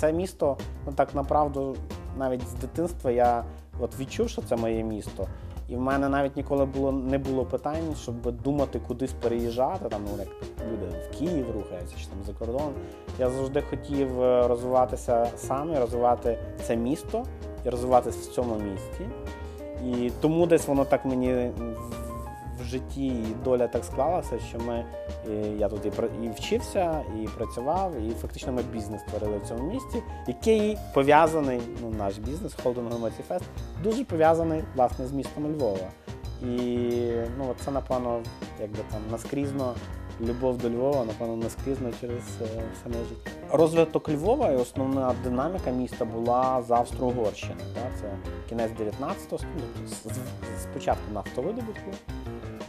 це місто, ну так направду, навіть з дитинства я от відчув, що це моє місто. І в мене навіть ніколи було не було питань, щоб думати кудись переїжджати, там ну як люди в Київ рухаються чи там за кордон. Я завжди хотів е, розвиватися сам і розвивати це місто і розвиватися в цьому місті. І тому десь воно так мені в- житті доля так склалася, що ми я тут і і вчився, і працював, і фактично ми бізнес створили в цьому місті, який пов'язаний, ну наш бізнес, холдинг Громадський фест, дуже пов'язаний власне з містом Львова. І ну це напевно, якби там наскрізно. Любов до Львова, напевно, наскрізно через е, саме життя. Розвиток Львова і основна динаміка міста була з Австро-Угорщини. Це кінець 19 століття, з- з- спочатку нафтовидобутку.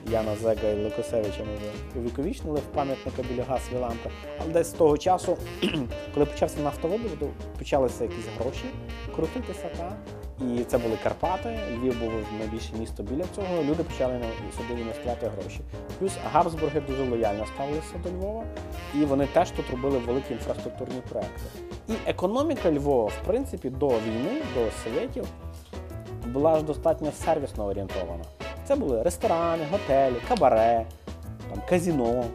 Яна Зега і Лукасевича ми увіковічнили в пам'ятника біля газ Вілампи. Але десь з того часу, коли почався нафтовидобуток, почалися якісь гроші крутитися. Та? І це були Карпати, Львів був найбільше місто біля цього. Люди почали сюди інвестувати гроші. Плюс Габсбурги дуже лояльно ставилися до Львова, і вони теж тут робили великі інфраструктурні проекти. І економіка Львова, в принципі, до війни, до совєтів, була ж достатньо сервісно орієнтована. Це були ресторани, готелі, кабаре, там, казіно,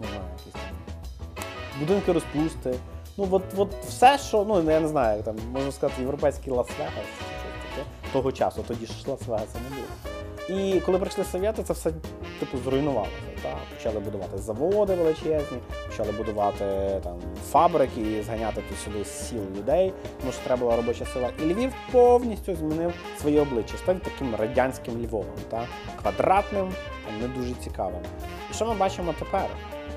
не знаю, якісь там будинки розпусти. Ну, от, от все, що, ну я не знаю, як там можна сказати, європейський Лас-Вегас того часу, тоді ж Лас-Вегаса не було. І коли прийшли совєти, це все типу зруйнувалося. Почали будувати заводи величезні, почали будувати там фабрики і зганяти тут сюди сіл людей, тому що треба була робоча сила. І Львів повністю змінив своє обличчя, став таким радянським Львовом, так? квадратним, не дуже цікавим. І що ми бачимо тепер?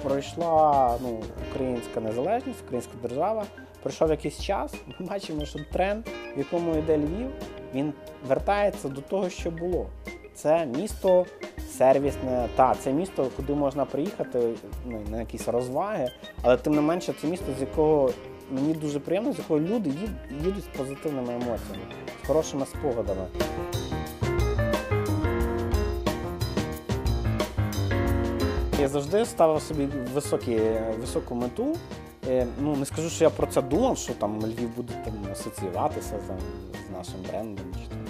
Пройшла ну, українська незалежність, українська держава. Пройшов якийсь час, ми бачимо, що тренд, в якому йде Львів, він вертається до того, що було. Це місто сервісне, та це місто, куди можна приїхати ну, на якісь розваги, але тим не менше це місто, з якого мені дуже приємно, з якого люди їдуть з позитивними емоціями, з хорошими спогадами. Я завжди ставив собі високі, високу мету. Е, Ну, не скажу, що я про це думав, що там Львів буде асоціюватися з нашим брендом. Чи там.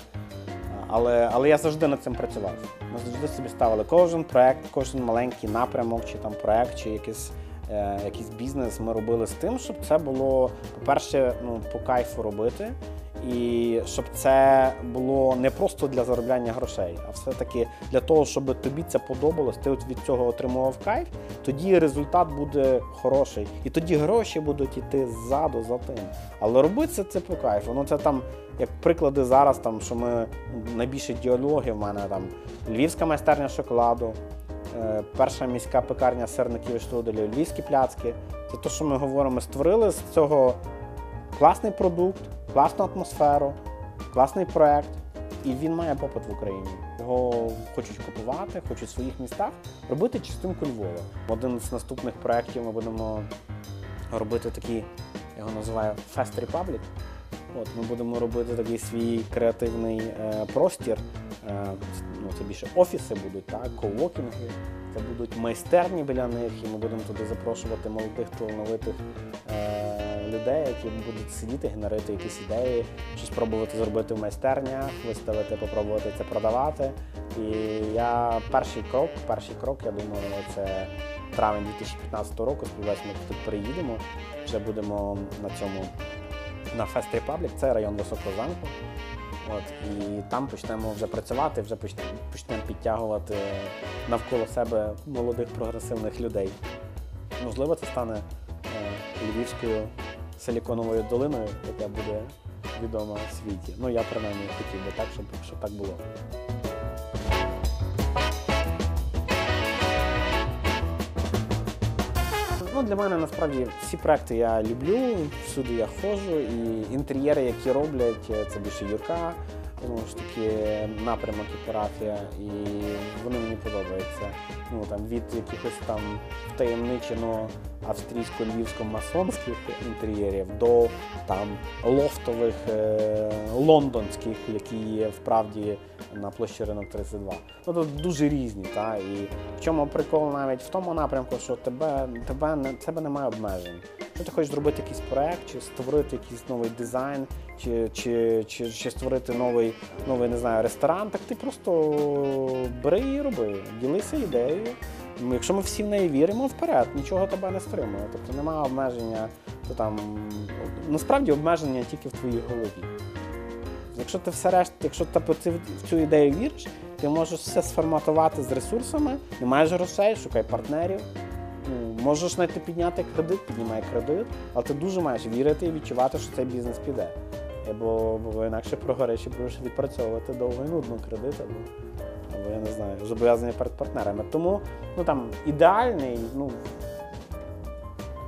Але, але я завжди над цим працював. Ми завжди собі ставили кожен проект, кожен маленький напрямок, чи там проект, чи якийсь, е, якийсь бізнес ми робили з тим, щоб це було, по-перше, ну, по кайфу робити. І щоб це було не просто для заробляння грошей, а все-таки для того, щоб тобі це подобалось, ти від цього отримував кайф, тоді результат буде хороший. І тоді гроші будуть йти ззаду за тим. Але робити це по кайфу. Ну це там, як приклади зараз, там, що ми найбільше діалоги в мене там Львівська майстерня шоколаду, е, перша міська пекарня сирників і штруделів, львівські пляцки. Це те, що ми говоримо, створили з цього класний продукт, класну атмосферу, класний проект, і він має попит в Україні. Його хочуть купувати, хочуть в своїх містах робити частинку Львова. Один з наступних проєктів ми будемо робити такий, я його називаю Fest Republic. От, ми будемо робити такий свій креативний е, простір. Е, ну, це більше офіси будуть, так, коуокінги. Це будуть майстерні біля них, і ми будемо туди запрошувати молодих талановитих е, людей, які будуть сидіти, генерити якісь ідеї, щось спробувати зробити в майстернях, виставити, попробувати це продавати. І я перший крок, перший крок, я думаю, це травень 2015 року. Сподіваюся, ми тут приїдемо. Вже будемо на цьому на Fest Republic, це район Високого замку. От, і там почнемо вже працювати, вже почнемо, почнемо підтягувати навколо себе молодих прогресивних людей. Можливо, це стане е, Львівською силіконовою долиною, яка буде відома в світі. Ну, я принаймні хотів би так, щоб, щоб так було. Ну, для мене насправді всі проекти я люблю, всюди я ходжу, і інтер'єри, які роблять, е, це більше Юрка, знову ж таки, напрямок і парафія, і вони мені подобаються. Ну там від якихось там втаємничено австрійсько-львівсько-масонських інтер'єрів до там лофтових е- лондонських, які є вправді на площі ринок 32. Ну тут дуже різні, та і в чому прикол навіть в тому напрямку, що тебе, тебе не тебе немає обмежень. Що ти хочеш зробити якийсь проект, чи створити якийсь новий дизайн, чи, чи, чи, чи створити новий, новий не знаю, ресторан, так ти просто бери і роби, ділися ідеєю. Якщо ми всі в неї віримо, вперед, нічого тебе не стримує. Тобто немає обмеження, то там насправді обмеження тільки в твоїй голові. Якщо ти все решта, якщо ти в цю ідею віриш, ти можеш все сформатувати з ресурсами, не маєш грошей, шукай партнерів. Можеш знайти підняти кредит, піднімай кредит, але ти дуже маєш вірити і відчувати, що цей бізнес піде. Е, Бо, бо інакше прогориш і будеш відпрацьовувати довго і нудно кредит, або, або я не знаю, зобов'язання перед партнерами. Тому ну там ідеальний, ну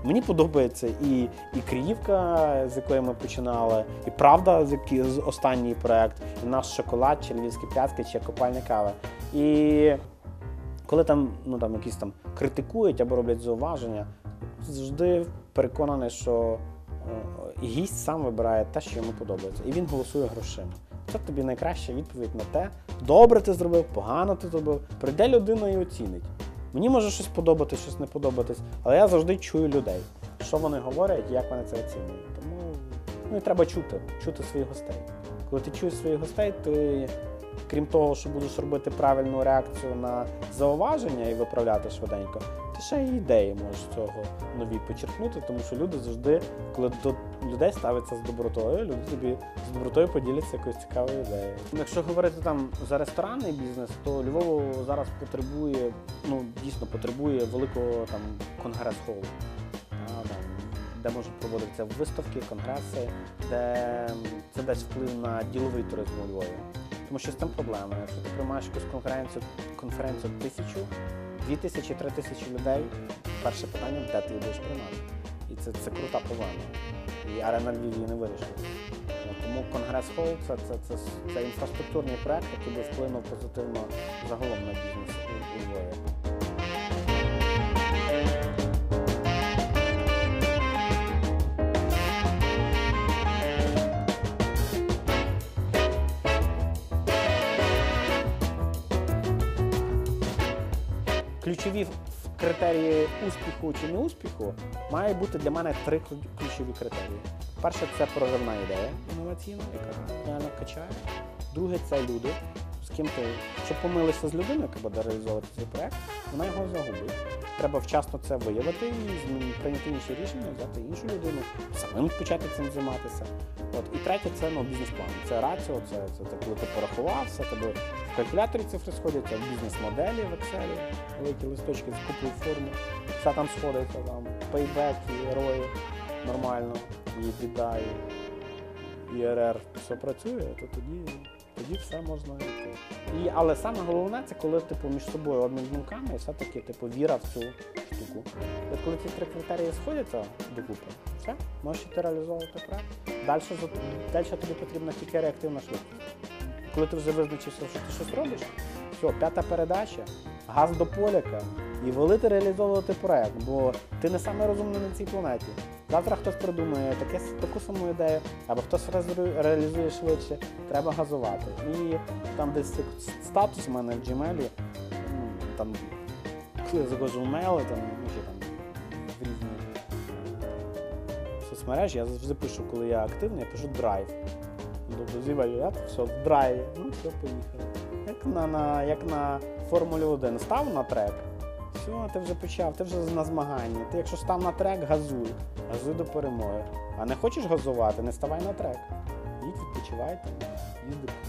Мені подобається і, і Криївка, з якої ми починали, і Правда, з який з останній проект, і наш шоколад, чи львівські пляцки, чи копальня кави. І коли там, ну, там якісь там критикують або роблять зауваження, завжди переконаний, що е, гість сам вибирає те, що йому подобається, і він голосує грошима. Це тобі найкраща відповідь на те, добре ти зробив, погано ти зробив. Прийде людина і оцінить. Мені може щось подобатись, щось не подобатись, але я завжди чую людей, що вони говорять, і як вони це оцінюють. Тому ну, і треба чути, чути своїх гостей. Коли ти чуєш своїх гостей, ти, крім того, що будеш робити правильну реакцію на зауваження і виправляти швиденько, ти ще й ідеї можеш цього нові почерпнути, тому що люди завжди, коли до людей ставиться з добротою, люди тобі з добротою поділяться якоюсь цікавою ідеєю. Якщо говорити там за ресторанний бізнес, то Львово зараз потребує, ну дійсно потребує великого там конгрес-холу. Де можуть проводитися виставки, конгреси, де це дасть вплив на діловий туризм у Львові. Тому що з цим проблема. Якщо ти приймаєш якусь конференцію, конференцію тисячу, дві тисячі, три тисячі людей, перше питання, де ти її будеш приймати. І це, це крута проблема. І арена Львів не вирішить. Ну, Тому Конгрес Холл це, це, це, це інфраструктурний проект, який би вплинув позитивно загалом на бізнес у Львові. Ключові критерії успіху чи не успіху має бути для мене три ключові критерії. Перше це проривна ідея інноваційна, яка реально качає. Друге це люди, з ким ти, щоб помилися з людиною, яка буде реалізовувати цей проект, вона його загубить. Треба вчасно це виявити і прийняти інші рішення, взяти іншу людину, самим почати цим займатися. От. І третє це ну, бізнес-план. Це раціо, це, це, це коли ти порахував, все тебе в калькуляторі цифри сходяться, в бізнес-моделі в Excel, великі листочки з купою форму, все там сходиться, там пейбек, і рої нормально, і біда, і ІРР, все працює, то тоді, тоді все можна йти. І, але саме головне це коли типу, між собою обмін думками і все-таки типу, віра в цю штуку. От коли ці три критерії сходяться докупи, все, можеш іти реалізовувати проект. Далі, далі тобі потрібна тільки реактивна швидкість. Коли ти вже визначився, що ти щось робиш, все, п'ята передача, газ до поляка і велити реалізовувати проект, бо ти не саме розумний на цій планеті. Завтра хтось придумає таке, таку саму ідею, або хтось реалізує швидше, треба газувати. І там десь статус у мене в Gmail, ну, там, коли в мейли, там, ну, чи там в різні е, соцмережі, я завжди пишу, коли я активний, я пишу драйв. Я все в драйві, ну все, поїхали. Як на, на, як на Формулі 1 став на трек, все, ти вже почав, ти вже на змаганні. Ти якщо став на трек, газуй, газуй до перемоги. А не хочеш газувати, не ставай на трек. Їдь, відпочивай, там, їзди по світу.